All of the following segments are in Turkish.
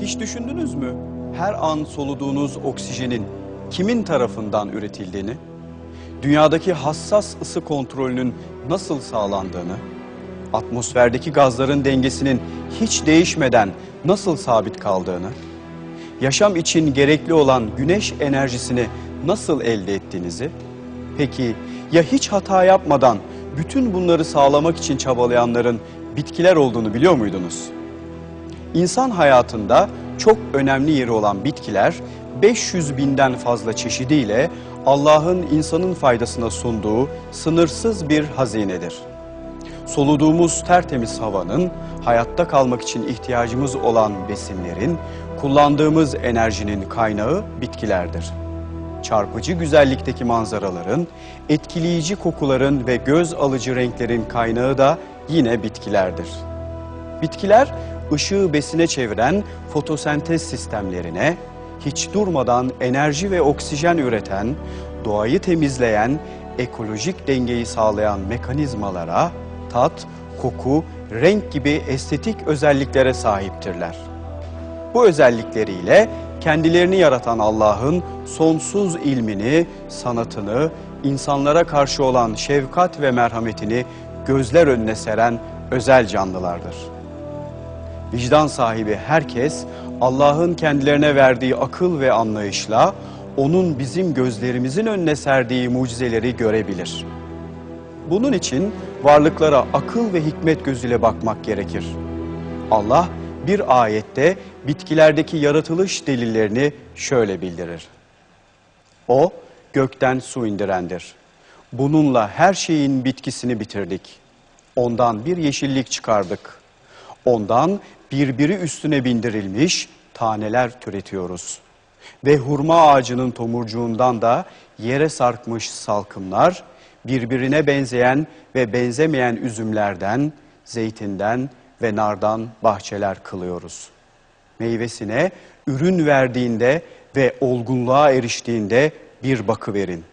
Hiç düşündünüz mü? Her an soluduğunuz oksijenin kimin tarafından üretildiğini, dünyadaki hassas ısı kontrolünün nasıl sağlandığını, atmosferdeki gazların dengesinin hiç değişmeden nasıl sabit kaldığını, yaşam için gerekli olan güneş enerjisini nasıl elde ettiğinizi, peki ya hiç hata yapmadan bütün bunları sağlamak için çabalayanların bitkiler olduğunu biliyor muydunuz? İnsan hayatında çok önemli yeri olan bitkiler 500 binden fazla çeşidiyle Allah'ın insanın faydasına sunduğu sınırsız bir hazinedir. Soluduğumuz tertemiz havanın, hayatta kalmak için ihtiyacımız olan besinlerin, kullandığımız enerjinin kaynağı bitkilerdir. Çarpıcı güzellikteki manzaraların, etkileyici kokuların ve göz alıcı renklerin kaynağı da yine bitkilerdir. Bitkiler ışığı besine çeviren fotosentez sistemlerine, hiç durmadan enerji ve oksijen üreten, doğayı temizleyen, ekolojik dengeyi sağlayan mekanizmalara, tat, koku, renk gibi estetik özelliklere sahiptirler. Bu özellikleriyle kendilerini yaratan Allah'ın sonsuz ilmini, sanatını, insanlara karşı olan şefkat ve merhametini gözler önüne seren özel canlılardır. Vicdan sahibi herkes Allah'ın kendilerine verdiği akıl ve anlayışla onun bizim gözlerimizin önüne serdiği mucizeleri görebilir. Bunun için varlıklara akıl ve hikmet gözüyle bakmak gerekir. Allah bir ayette bitkilerdeki yaratılış delillerini şöyle bildirir. O gökten su indirendir. Bununla her şeyin bitkisini bitirdik. Ondan bir yeşillik çıkardık. Ondan birbiri üstüne bindirilmiş taneler türetiyoruz. Ve hurma ağacının tomurcuğundan da yere sarkmış salkımlar, birbirine benzeyen ve benzemeyen üzümlerden, zeytinden ve nardan bahçeler kılıyoruz. Meyvesine ürün verdiğinde ve olgunluğa eriştiğinde bir bakı verin.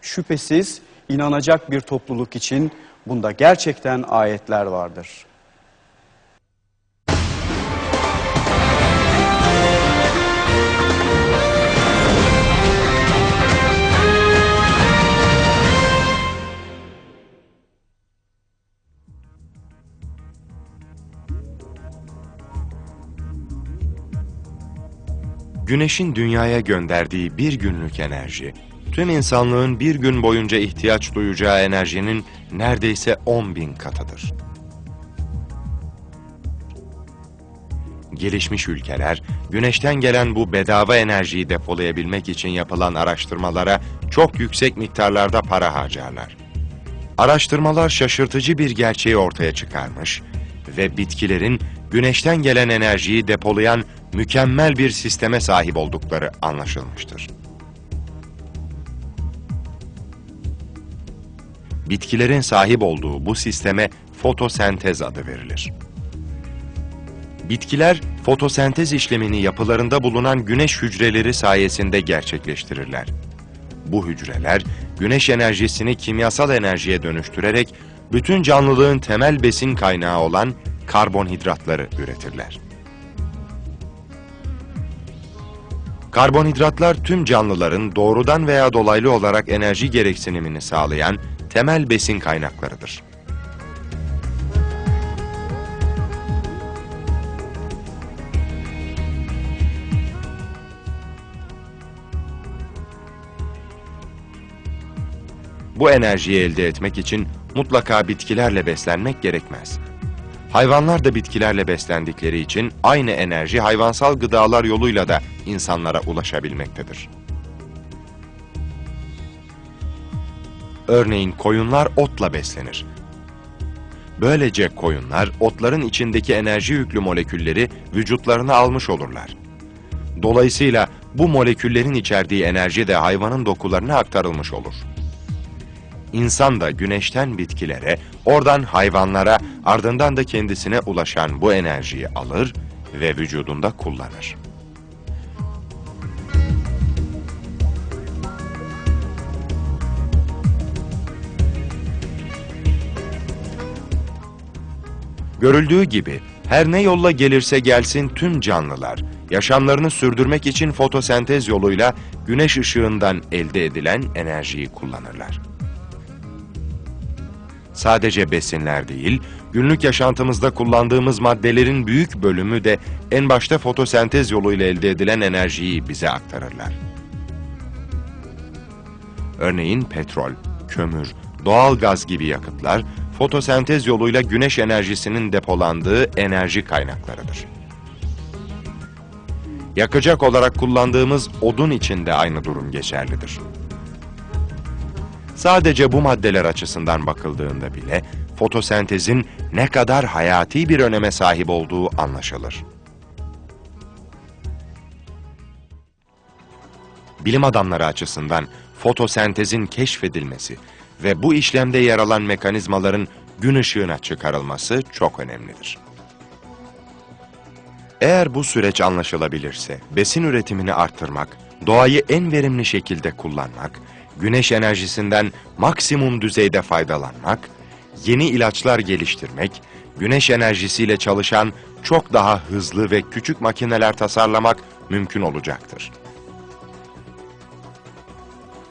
Şüphesiz inanacak bir topluluk için bunda gerçekten ayetler vardır.'' Güneşin dünyaya gönderdiği bir günlük enerji, tüm insanlığın bir gün boyunca ihtiyaç duyacağı enerjinin neredeyse 10 bin katıdır. Gelişmiş ülkeler, güneşten gelen bu bedava enerjiyi depolayabilmek için yapılan araştırmalara çok yüksek miktarlarda para harcarlar. Araştırmalar şaşırtıcı bir gerçeği ortaya çıkarmış ve bitkilerin güneşten gelen enerjiyi depolayan mükemmel bir sisteme sahip oldukları anlaşılmıştır. Bitkilerin sahip olduğu bu sisteme fotosentez adı verilir. Bitkiler fotosentez işlemini yapılarında bulunan güneş hücreleri sayesinde gerçekleştirirler. Bu hücreler güneş enerjisini kimyasal enerjiye dönüştürerek bütün canlılığın temel besin kaynağı olan karbonhidratları üretirler. Karbonhidratlar tüm canlıların doğrudan veya dolaylı olarak enerji gereksinimini sağlayan temel besin kaynaklarıdır. Bu enerjiyi elde etmek için mutlaka bitkilerle beslenmek gerekmez. Hayvanlar da bitkilerle beslendikleri için aynı enerji hayvansal gıdalar yoluyla da insanlara ulaşabilmektedir. Örneğin koyunlar otla beslenir. Böylece koyunlar otların içindeki enerji yüklü molekülleri vücutlarına almış olurlar. Dolayısıyla bu moleküllerin içerdiği enerji de hayvanın dokularına aktarılmış olur. İnsan da güneşten bitkilere, oradan hayvanlara, ardından da kendisine ulaşan bu enerjiyi alır ve vücudunda kullanır. Görüldüğü gibi Her ne yolla gelirse gelsin tüm canlılar, yaşamlarını sürdürmek için fotosentez yoluyla güneş ışığından elde edilen enerjiyi kullanırlar. Sadece besinler değil, günlük yaşantımızda kullandığımız maddelerin büyük bölümü de en başta fotosentez yoluyla elde edilen enerjiyi bize aktarırlar. Örneğin petrol, kömür, doğal gaz gibi yakıtlar fotosentez yoluyla güneş enerjisinin depolandığı enerji kaynaklarıdır. Yakacak olarak kullandığımız odun için de aynı durum geçerlidir. Sadece bu maddeler açısından bakıldığında bile fotosentezin ne kadar hayati bir öneme sahip olduğu anlaşılır. Bilim adamları açısından fotosentezin keşfedilmesi ve bu işlemde yer alan mekanizmaların gün ışığına çıkarılması çok önemlidir. Eğer bu süreç anlaşılabilirse, besin üretimini arttırmak, doğayı en verimli şekilde kullanmak, güneş enerjisinden maksimum düzeyde faydalanmak, yeni ilaçlar geliştirmek, güneş enerjisiyle çalışan çok daha hızlı ve küçük makineler tasarlamak mümkün olacaktır.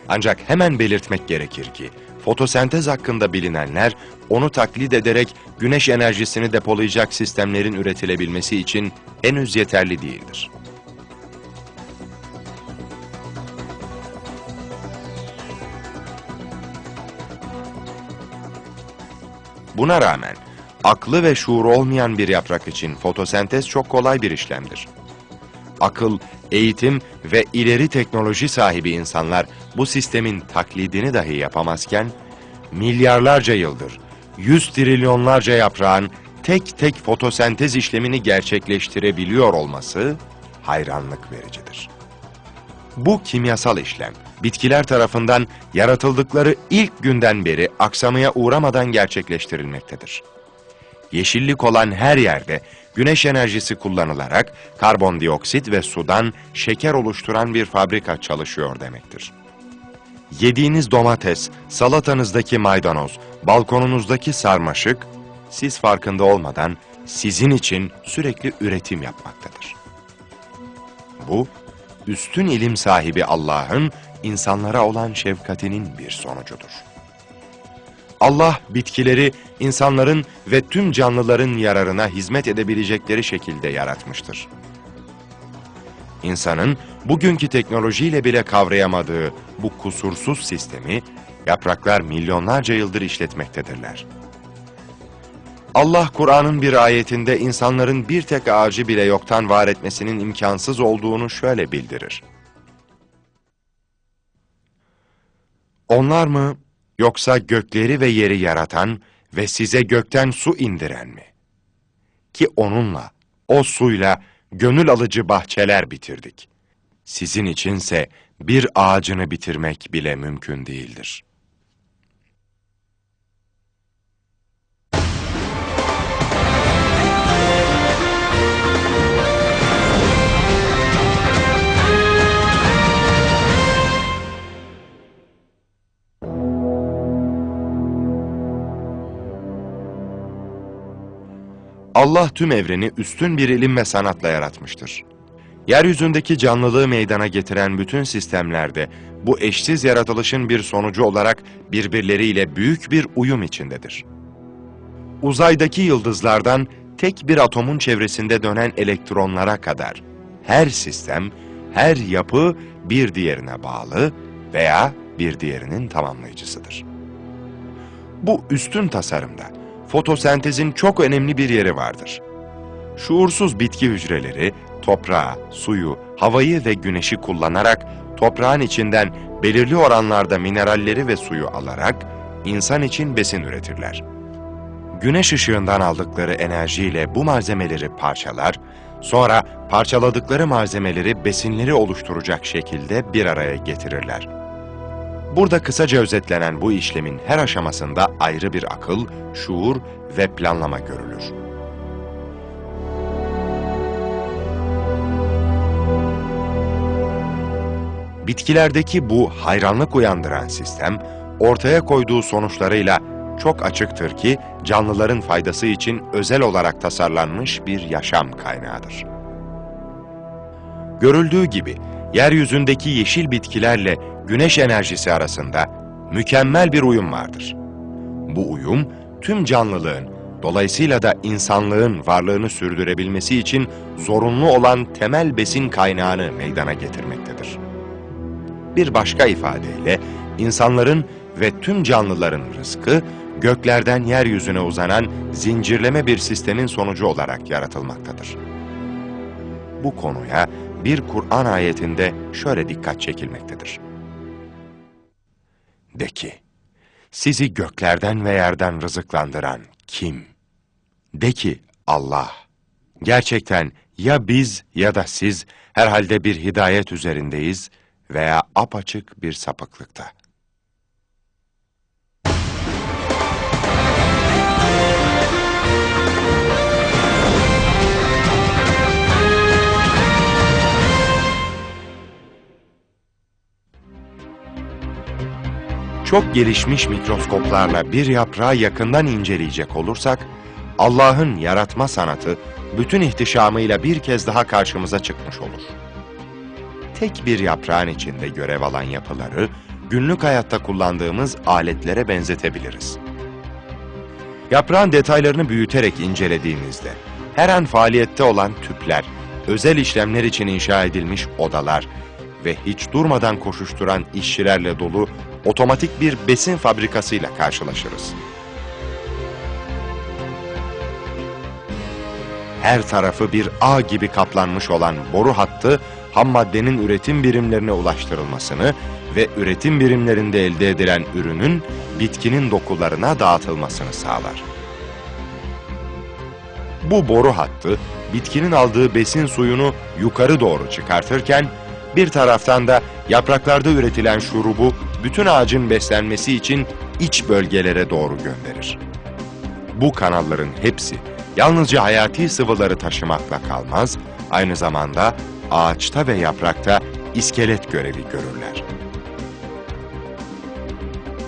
Ancak hemen belirtmek gerekir ki, fotosentez hakkında bilinenler, onu taklit ederek güneş enerjisini depolayacak sistemlerin üretilebilmesi için henüz yeterli değildir. Buna rağmen, aklı ve şuuru olmayan bir yaprak için fotosentez çok kolay bir işlemdir. Akıl, eğitim ve ileri teknoloji sahibi insanlar bu sistemin taklidini dahi yapamazken, milyarlarca yıldır, yüz trilyonlarca yaprağın tek tek fotosentez işlemini gerçekleştirebiliyor olması hayranlık vericidir. Bu kimyasal işlem, bitkiler tarafından yaratıldıkları ilk günden beri aksamaya uğramadan gerçekleştirilmektedir. Yeşillik olan her yerde güneş enerjisi kullanılarak karbondioksit ve sudan şeker oluşturan bir fabrika çalışıyor demektir. Yediğiniz domates, salatanızdaki maydanoz, balkonunuzdaki sarmaşık, siz farkında olmadan sizin için sürekli üretim yapmaktadır. Bu, üstün ilim sahibi Allah'ın insanlara olan şefkatinin bir sonucudur. Allah bitkileri insanların ve tüm canlıların yararına hizmet edebilecekleri şekilde yaratmıştır. İnsanın bugünkü teknolojiyle bile kavrayamadığı bu kusursuz sistemi yapraklar milyonlarca yıldır işletmektedirler. Allah Kur'an'ın bir ayetinde insanların bir tek ağacı bile yoktan var etmesinin imkansız olduğunu şöyle bildirir. Onlar mı yoksa gökleri ve yeri yaratan ve size gökten su indiren mi? Ki onunla, o suyla gönül alıcı bahçeler bitirdik. Sizin içinse bir ağacını bitirmek bile mümkün değildir. Allah tüm evreni üstün bir ilim ve sanatla yaratmıştır. Yeryüzündeki canlılığı meydana getiren bütün sistemlerde bu eşsiz yaratılışın bir sonucu olarak birbirleriyle büyük bir uyum içindedir. Uzaydaki yıldızlardan tek bir atomun çevresinde dönen elektronlara kadar her sistem, her yapı bir diğerine bağlı veya bir diğerinin tamamlayıcısıdır. Bu üstün tasarımda fotosentezin çok önemli bir yeri vardır. Şuursuz bitki hücreleri toprağı, suyu, havayı ve güneşi kullanarak toprağın içinden belirli oranlarda mineralleri ve suyu alarak insan için besin üretirler. Güneş ışığından aldıkları enerjiyle bu malzemeleri parçalar, sonra parçaladıkları malzemeleri besinleri oluşturacak şekilde bir araya getirirler. Burada kısaca özetlenen bu işlemin her aşamasında ayrı bir akıl, şuur ve planlama görülür. Bitkilerdeki bu hayranlık uyandıran sistem, ortaya koyduğu sonuçlarıyla çok açıktır ki canlıların faydası için özel olarak tasarlanmış bir yaşam kaynağıdır. Görüldüğü gibi yeryüzündeki yeşil bitkilerle güneş enerjisi arasında mükemmel bir uyum vardır. Bu uyum tüm canlılığın, dolayısıyla da insanlığın varlığını sürdürebilmesi için zorunlu olan temel besin kaynağını meydana getirmektedir. Bir başka ifadeyle insanların ve tüm canlıların rızkı göklerden yeryüzüne uzanan zincirleme bir sistemin sonucu olarak yaratılmaktadır. Bu konuya bir Kur'an ayetinde şöyle dikkat çekilmektedir. De ki, sizi göklerden ve yerden rızıklandıran kim? De ki, Allah. Gerçekten ya biz ya da siz herhalde bir hidayet üzerindeyiz veya apaçık bir sapıklıkta. Çok gelişmiş mikroskoplarla bir yaprağı yakından inceleyecek olursak, Allah'ın yaratma sanatı bütün ihtişamıyla bir kez daha karşımıza çıkmış olur. Tek bir yaprağın içinde görev alan yapıları, günlük hayatta kullandığımız aletlere benzetebiliriz. Yaprağın detaylarını büyüterek incelediğimizde, her an faaliyette olan tüpler, özel işlemler için inşa edilmiş odalar ve hiç durmadan koşuşturan işçilerle dolu otomatik bir besin fabrikasıyla karşılaşırız. Her tarafı bir ağ gibi kaplanmış olan boru hattı, ham maddenin üretim birimlerine ulaştırılmasını ve üretim birimlerinde elde edilen ürünün bitkinin dokularına dağıtılmasını sağlar. Bu boru hattı, bitkinin aldığı besin suyunu yukarı doğru çıkartırken, bir taraftan da yapraklarda üretilen şurubu bütün ağacın beslenmesi için iç bölgelere doğru gönderir. Bu kanalların hepsi yalnızca hayati sıvıları taşımakla kalmaz, aynı zamanda ağaçta ve yaprakta iskelet görevi görürler.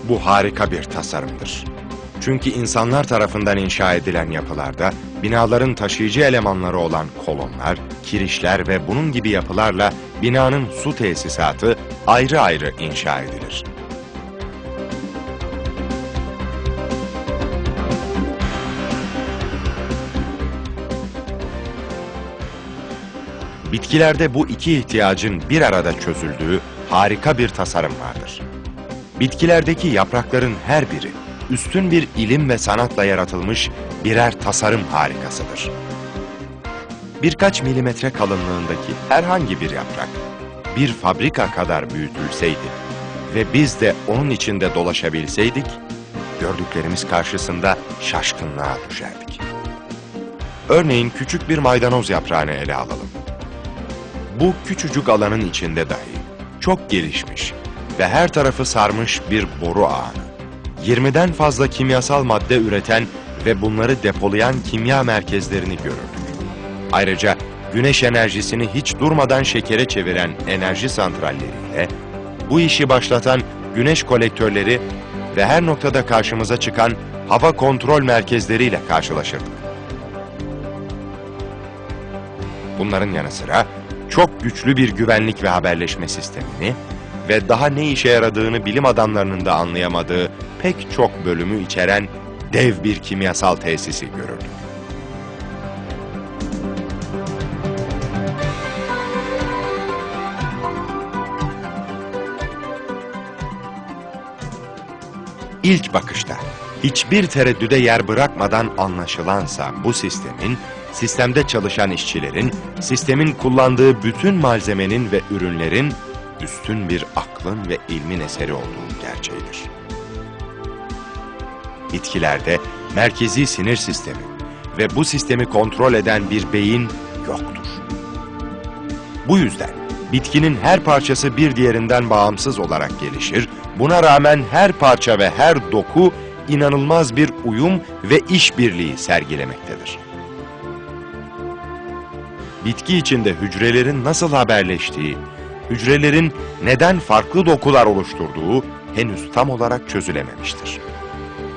Bu harika bir tasarımdır. Çünkü insanlar tarafından inşa edilen yapılarda binaların taşıyıcı elemanları olan kolonlar, kirişler ve bunun gibi yapılarla binanın su tesisatı ayrı ayrı inşa edilir. Bitkilerde bu iki ihtiyacın bir arada çözüldüğü harika bir tasarım vardır. Bitkilerdeki yaprakların her biri üstün bir ilim ve sanatla yaratılmış birer tasarım harikasıdır. Birkaç milimetre kalınlığındaki herhangi bir yaprak bir fabrika kadar büyütülseydi ve biz de onun içinde dolaşabilseydik, gördüklerimiz karşısında şaşkınlığa düşerdik. Örneğin küçük bir maydanoz yaprağını ele alalım. Bu küçücük alanın içinde dahi çok gelişmiş ve her tarafı sarmış bir boru ağını, 20'den fazla kimyasal madde üreten ve bunları depolayan kimya merkezlerini görürdük. Ayrıca güneş enerjisini hiç durmadan şekere çeviren enerji santralleriyle, bu işi başlatan güneş kolektörleri ve her noktada karşımıza çıkan hava kontrol merkezleriyle karşılaşırdık. Bunların yanı sıra çok güçlü bir güvenlik ve haberleşme sistemini ve daha ne işe yaradığını bilim adamlarının da anlayamadığı pek çok bölümü içeren dev bir kimyasal tesisi görürdük. İlk bakışta hiçbir tereddüde yer bırakmadan anlaşılansa bu sistemin, sistemde çalışan işçilerin, sistemin kullandığı bütün malzemenin ve ürünlerin üstün bir aklın ve ilmin eseri olduğu gerçeğidir. Bitkilerde merkezi sinir sistemi ve bu sistemi kontrol eden bir beyin yoktur. Bu yüzden bitkinin her parçası bir diğerinden bağımsız olarak gelişir, buna rağmen her parça ve her doku inanılmaz bir uyum ve işbirliği sergilemektedir. Bitki içinde hücrelerin nasıl haberleştiği, hücrelerin neden farklı dokular oluşturduğu henüz tam olarak çözülememiştir.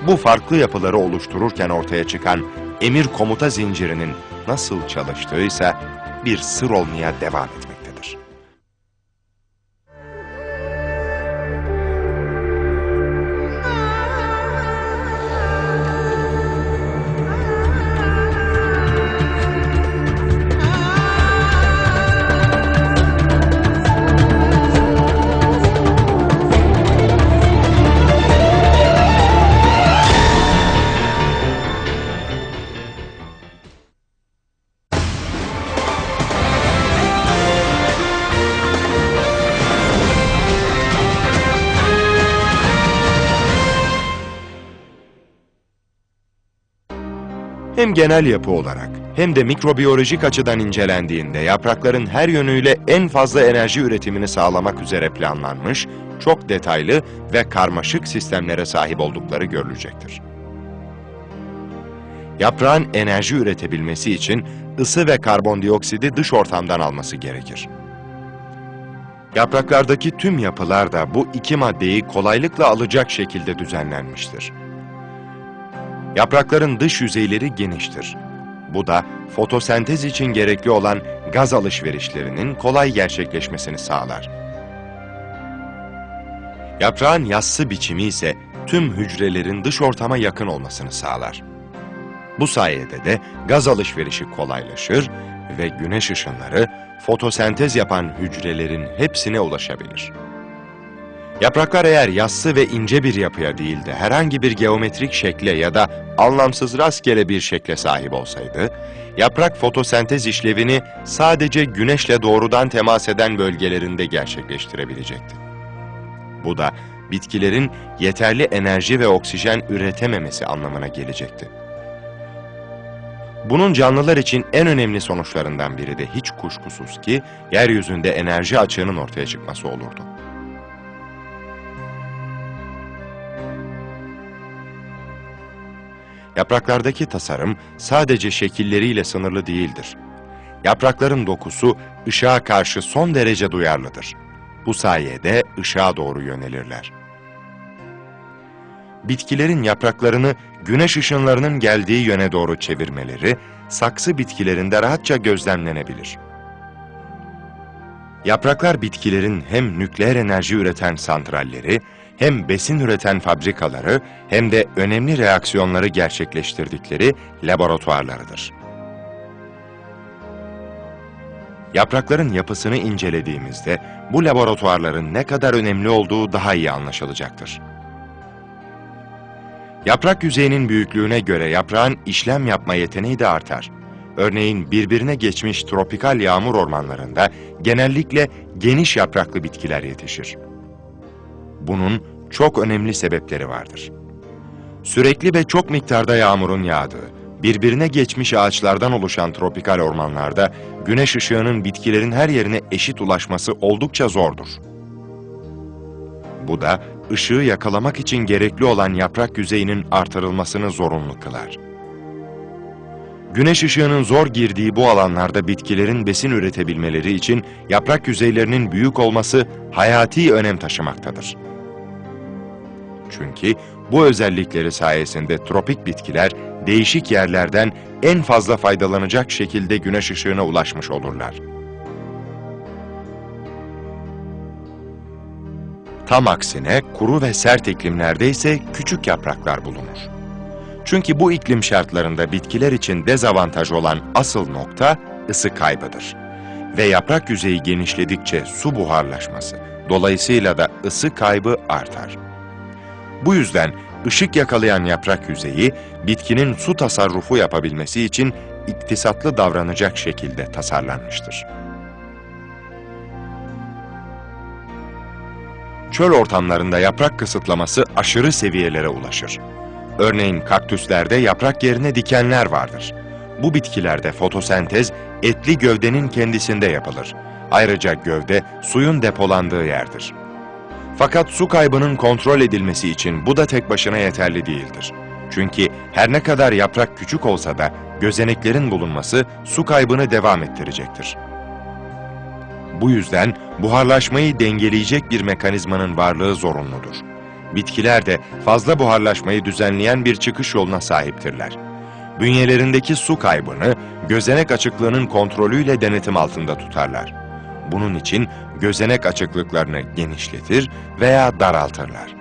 bu farklı yapıları oluştururken ortaya çıkan emir komuta zincirinin nasıl çalıştığıysa bir sır olmaya devam etmektedir. Hem genel yapı olarak hem de mikrobiyolojik açıdan incelendiğinde yaprakların her yönüyle en fazla enerji üretimini sağlamak üzere planlanmış, çok detaylı ve karmaşık sistemlere sahip oldukları görülecektir. Yaprağın enerji üretebilmesi için ısı ve karbondioksidi dış ortamdan alması gerekir. Yapraklardaki tüm yapılar da bu iki maddeyi kolaylıkla alacak şekilde düzenlenmiştir. Yaprakların dış yüzeyleri geniştir. Bu da fotosentez için gerekli olan gaz alışverişlerinin kolay gerçekleşmesini sağlar. Yaprağın yassı biçimi ise tüm hücrelerin dış ortama yakın olmasını sağlar. Bu sayede de gaz alışverişi kolaylaşır ve güneş ışınları fotosentez yapan hücrelerin hepsine ulaşabilir. Yapraklar eğer yassı ve ince bir yapıya değil de herhangi bir geometrik şekle ya da anlamsız rastgele bir şekle sahip olsaydı, yaprak fotosentez işlevini sadece güneşle doğrudan temas eden bölgelerinde gerçekleştirebilecekti. Bu da bitkilerin yeterli enerji ve oksijen üretememesi anlamına gelecekti. Bunun canlılar için en önemli sonuçlarından biri de hiç kuşkusuz ki yeryüzünde enerji açığının ortaya çıkması olurdu. Yapraklardaki tasarım sadece şekilleriyle sınırlı değildir. Yaprakların dokusu ışığa karşı son derece duyarlıdır. Bu sayede ışığa doğru yönelirler. Bitkilerin yapraklarını güneş ışınlarının geldiği yöne doğru çevirmeleri, saksı bitkilerinde rahatça gözlemlenebilir. Yapraklar bitkilerin hem nükleer enerji üreten santralleri, hem besin üreten fabrikaları hem de önemli reaksiyonları gerçekleştirdikleri laboratuvarlarıdır. Yaprakların yapısını incelediğimizde bu laboratuvarların ne kadar önemli olduğu daha iyi anlaşılacaktır. Yaprak yüzeyinin büyüklüğüne göre yaprağın işlem yapma yeteneği de artar. Örneğin birbirine geçmiş tropikal yağmur ormanlarında genellikle geniş yapraklı bitkiler yetişir. Bunun çok önemli sebepleri vardır. Sürekli ve çok miktarda yağmurun yağdığı, birbirine geçmiş ağaçlardan oluşan tropikal ormanlarda güneş ışığının bitkilerin her yerine eşit ulaşması oldukça zordur. Bu da ışığı yakalamak için gerekli olan yaprak yüzeyinin artırılmasını zorunlu kılar. Güneş ışığının zor girdiği bu alanlarda bitkilerin besin üretebilmeleri için yaprak yüzeylerinin büyük olması hayati önem taşımaktadır. Çünkü bu özellikleri sayesinde tropik bitkiler değişik yerlerden en fazla faydalanacak şekilde güneş ışığına ulaşmış olurlar. Tam aksine kuru ve sert iklimlerde ise küçük yapraklar bulunur. Çünkü bu iklim şartlarında bitkiler için dezavantaj olan asıl nokta ısı kaybıdır. Ve yaprak yüzeyi genişledikçe su buharlaşması, dolayısıyla da ısı kaybı artar. Bu yüzden ışık yakalayan yaprak yüzeyi bitkinin su tasarrufu yapabilmesi için iktisatlı davranacak şekilde tasarlanmıştır. Çöl ortamlarında yaprak kısıtlaması aşırı seviyelere ulaşır. Örneğin kaktüslerde yaprak yerine dikenler vardır. Bu bitkilerde fotosentez etli gövdenin kendisinde yapılır. Ayrıca gövde suyun depolandığı yerdir. Fakat su kaybının kontrol edilmesi için bu da tek başına yeterli değildir. Çünkü her ne kadar yaprak küçük olsa da gözeneklerin bulunması su kaybını devam ettirecektir. Bu yüzden buharlaşmayı dengeleyecek bir mekanizmanın varlığı zorunludur. Bitkiler de fazla buharlaşmayı düzenleyen bir çıkış yoluna sahiptirler. Bünyelerindeki su kaybını gözenek açıklığının kontrolüyle denetim altında tutarlar. Bunun için gözenek açıklıklarını genişletir veya daraltırlar.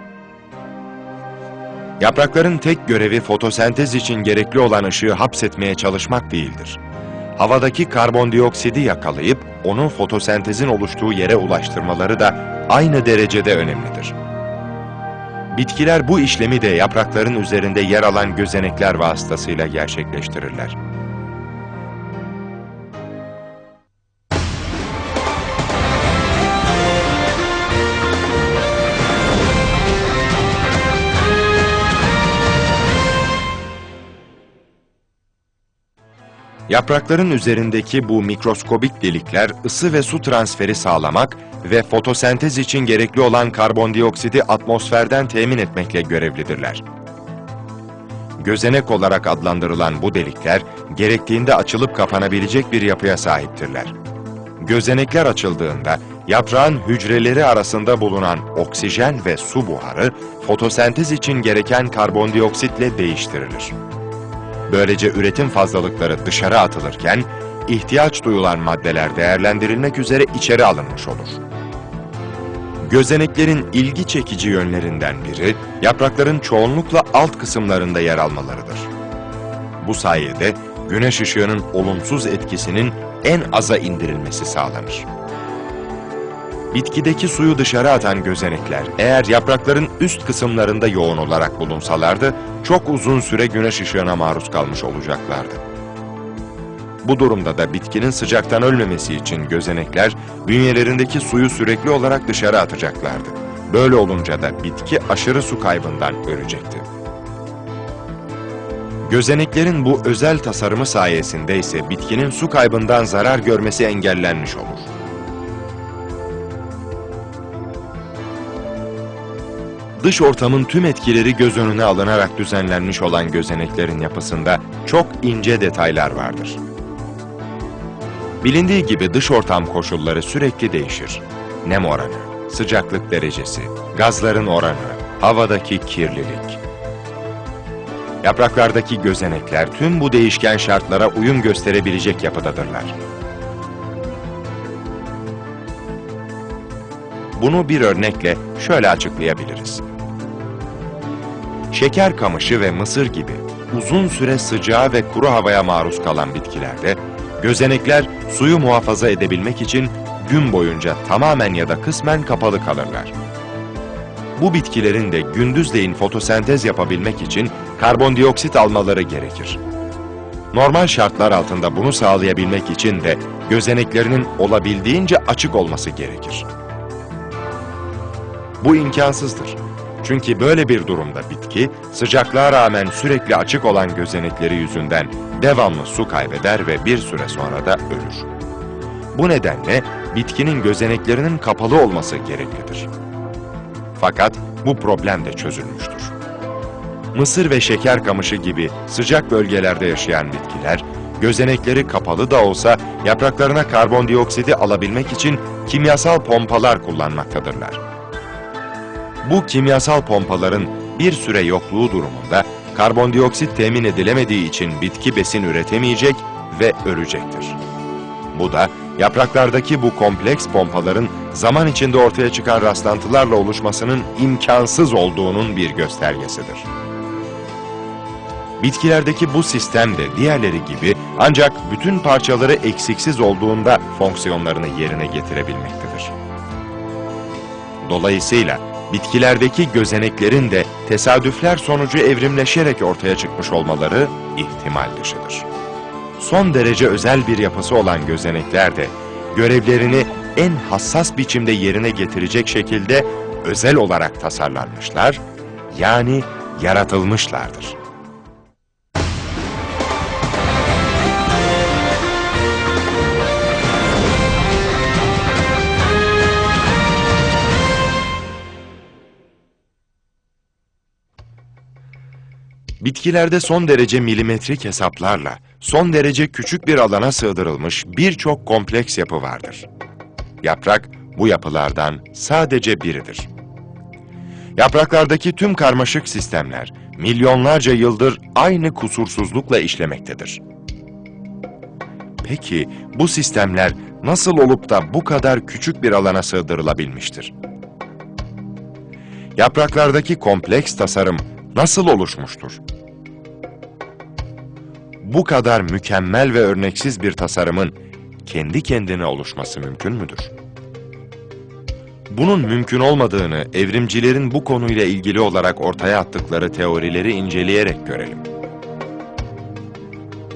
Yaprakların tek görevi fotosentez için gerekli olan ışığı hapsetmeye çalışmak değildir. Havadaki karbondioksidi yakalayıp onu fotosentezin oluştuğu yere ulaştırmaları da aynı derecede önemlidir. Bitkiler bu işlemi de yaprakların üzerinde yer alan gözenekler vasıtasıyla gerçekleştirirler. Yaprakların üzerindeki bu mikroskobik delikler ısı ve su transferi sağlamak ve fotosentez için gerekli olan karbondioksidi atmosferden temin etmekle görevlidirler. Gözenek olarak adlandırılan bu delikler gerektiğinde açılıp kapanabilecek bir yapıya sahiptirler. Gözenekler açıldığında yaprağın hücreleri arasında bulunan oksijen ve su buharı fotosentez için gereken karbondioksitle değiştirilir. Böylece üretim fazlalıkları dışarı atılırken, ihtiyaç duyulan maddeler değerlendirilmek üzere içeri alınmış olur. Gözeneklerin ilgi çekici yönlerinden biri, yaprakların çoğunlukla alt kısımlarında yer almalarıdır. Bu sayede güneş ışığının olumsuz etkisinin en aza indirilmesi sağlanır. Bitkideki suyu dışarı atan gözenekler eğer yaprakların üst kısımlarında yoğun olarak bulunsalardı çok uzun süre güneş ışığına maruz kalmış olacaklardı. Bu durumda da bitkinin sıcaktan ölmemesi için gözenekler bünyelerindeki suyu sürekli olarak dışarı atacaklardı. Böyle olunca da bitki aşırı su kaybından ölecekti. Gözeneklerin bu özel tasarımı sayesinde ise bitkinin su kaybından zarar görmesi engellenmiş olur. Dış ortamın tüm etkileri göz önüne alınarak düzenlenmiş olan gözeneklerin yapısında çok ince detaylar vardır. Bilindiği gibi dış ortam koşulları sürekli değişir. Nem oranı, sıcaklık derecesi, gazların oranı, havadaki kirlilik. Yapraklardaki gözenekler tüm bu değişken şartlara uyum gösterebilecek yapıdadırlar. Bunu bir örnekle şöyle açıklayabiliriz. Şeker kamışı ve mısır gibi uzun süre sıcağa ve kuru havaya maruz kalan bitkilerde gözenekler suyu muhafaza edebilmek için gün boyunca tamamen ya da kısmen kapalı kalırlar. Bu bitkilerin de gündüzleyin fotosentez yapabilmek için karbondioksit almaları gerekir. Normal şartlar altında bunu sağlayabilmek için de gözeneklerinin olabildiğince açık olması gerekir. Bu imkansızdır. Çünkü böyle bir durumda bitki, sıcaklığa rağmen sürekli açık olan gözenekleri yüzünden devamlı su kaybeder ve bir süre sonra da ölür. Bu nedenle bitkinin gözeneklerinin kapalı olması gereklidir. Fakat bu problem de çözülmüştür. Mısır ve şeker kamışı gibi sıcak bölgelerde yaşayan bitkiler, gözenekleri kapalı da olsa yapraklarına karbondioksidi alabilmek için kimyasal pompalar kullanmaktadırlar. Bu kimyasal pompaların bir süre yokluğu durumunda karbondioksit temin edilemediği için bitki besin üretemeyecek ve ölecektir. Bu da yapraklardaki bu kompleks pompaların zaman içinde ortaya çıkan rastlantılarla oluşmasının imkansız olduğunun bir göstergesidir. Bitkilerdeki bu sistem de diğerleri gibi ancak bütün parçaları eksiksiz olduğunda fonksiyonlarını yerine getirebilmektedir. Dolayısıyla bitkilerdeki gözeneklerin de tesadüfler sonucu evrimleşerek ortaya çıkmış olmaları ihtimal dışıdır. Son derece özel bir yapısı olan gözenekler de görevlerini en hassas biçimde yerine getirecek şekilde özel olarak tasarlanmışlar, yani yaratılmışlardır. Bitkilerde son derece milimetrik hesaplarla, son derece küçük bir alana sığdırılmış birçok kompleks yapı vardır. Yaprak bu yapılardan sadece biridir. Yapraklardaki tüm karmaşık sistemler milyonlarca yıldır aynı kusursuzlukla işlemektedir. Peki bu sistemler nasıl olup da bu kadar küçük bir alana sığdırılabilmiştir? Yapraklardaki kompleks tasarım nasıl oluşmuştur? Bu kadar mükemmel ve örneksiz bir tasarımın kendi kendine oluşması mümkün müdür? Bunun mümkün olmadığını evrimcilerin bu konuyla ilgili olarak ortaya attıkları teorileri inceleyerek görelim.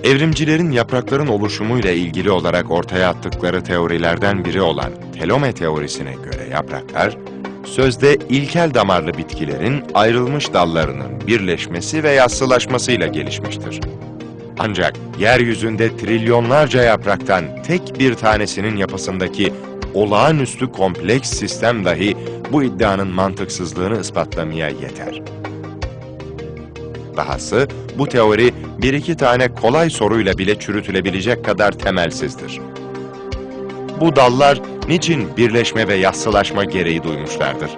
Evrimcilerin yaprakların oluşumuyla ilgili olarak ortaya attıkları teorilerden biri olan telome teorisine göre yapraklar, sözde ilkel damarlı bitkilerin ayrılmış dallarının birleşmesi ve yassılaşmasıyla gelişmiştir. Ancak yeryüzünde trilyonlarca yapraktan tek bir tanesinin yapısındaki olağanüstü kompleks sistem dahi bu iddianın mantıksızlığını ispatlamaya yeter. Dahası bu teori bir iki tane kolay soruyla bile çürütülebilecek kadar temelsizdir. Bu dallar niçin birleşme ve yassılaşma gereği duymuşlardır?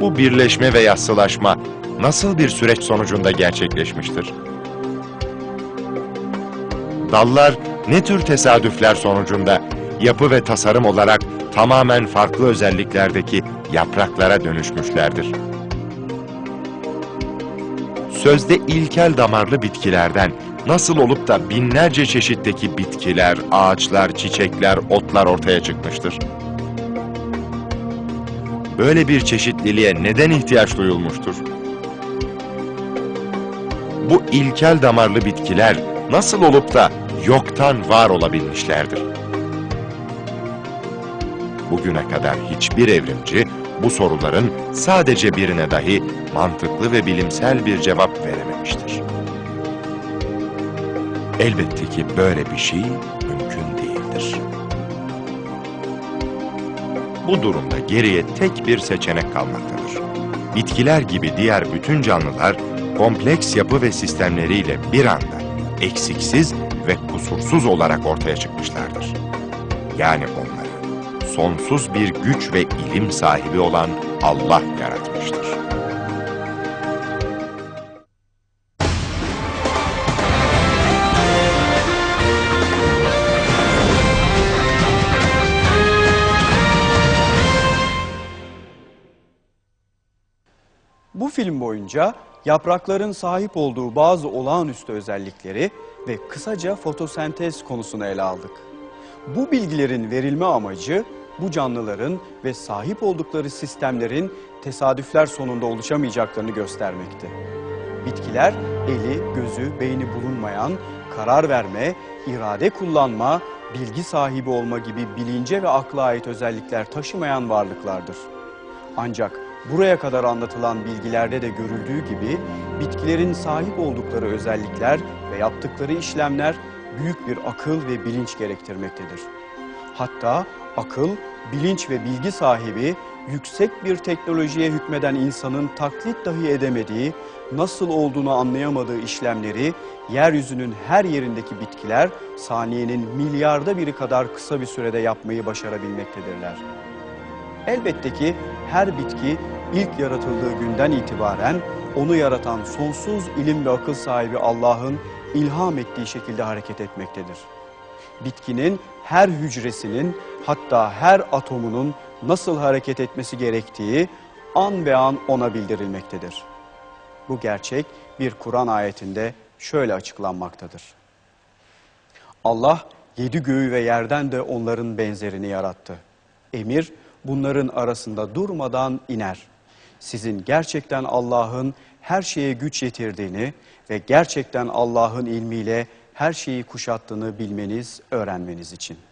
Bu birleşme ve yassılaşma nasıl bir süreç sonucunda gerçekleşmiştir? Dallar ne tür tesadüfler sonucunda yapı ve tasarım olarak tamamen farklı özelliklerdeki yapraklara dönüşmüşlerdir? Sözde ilkel damarlı bitkilerden nasıl olup da binlerce çeşitteki bitkiler, ağaçlar, çiçekler, otlar ortaya çıkmıştır? Böyle bir çeşitliliğe neden ihtiyaç duyulmuştur? Bu ilkel damarlı bitkiler nasıl olup da yoktan var olabilmişlerdir? Bugüne kadar hiçbir evrimci bu soruların sadece birine dahi mantıklı ve bilimsel bir cevap verememiştir. Elbette ki böyle bir şey mümkün değildir. Bu durumda geriye tek bir seçenek kalmaktadır. Bitkiler gibi diğer bütün canlılar kompleks yapı ve sistemleriyle bir anda eksiksiz ve kusursuz olarak ortaya çıkmışlardır. Yani onları sonsuz bir güç ve ilim sahibi olan Allah yaratmıştır. Film boyunca yaprakların sahip olduğu bazı olağanüstü özellikleri ve kısaca fotosentez konusunu ele aldık. Bu bilgilerin verilme amacı bu canlıların ve sahip oldukları sistemlerin tesadüfler sonunda oluşamayacaklarını göstermekti. Bitkiler eli, gözü, beyni bulunmayan, karar verme, irade kullanma, bilgi sahibi olma gibi bilince ve akla ait özellikler taşımayan varlıklardır. Ancak buraya kadar anlatılan bilgilerde de görüldüğü gibi bitkilerin sahip oldukları özellikler ve yaptıkları işlemler büyük bir akıl ve bilinç gerektirmektedir. Hatta akıl, bilinç ve bilgi sahibi yüksek bir teknolojiye hükmeden insanın taklit dahi edemediği, nasıl olduğunu anlayamadığı işlemleri yeryüzünün her yerindeki bitkiler saniyenin milyarda biri kadar kısa bir sürede yapmayı başarabilmektedirler. Elbette ki her bitki ilk yaratıldığı günden itibaren onu yaratan sonsuz ilim ve akıl sahibi Allah'ın ilham ettiği şekilde hareket etmektedir. Bitkinin her hücresinin hatta her atomunun nasıl hareket etmesi gerektiği an be an ona bildirilmektedir. Bu gerçek bir Kur'an ayetinde şöyle açıklanmaktadır. Allah yedi göğü ve yerden de onların benzerini yarattı. Emir bunların arasında durmadan iner. Sizin gerçekten Allah'ın her şeye güç yetirdiğini ve gerçekten Allah'ın ilmiyle her şeyi kuşattığını bilmeniz, öğrenmeniz için.''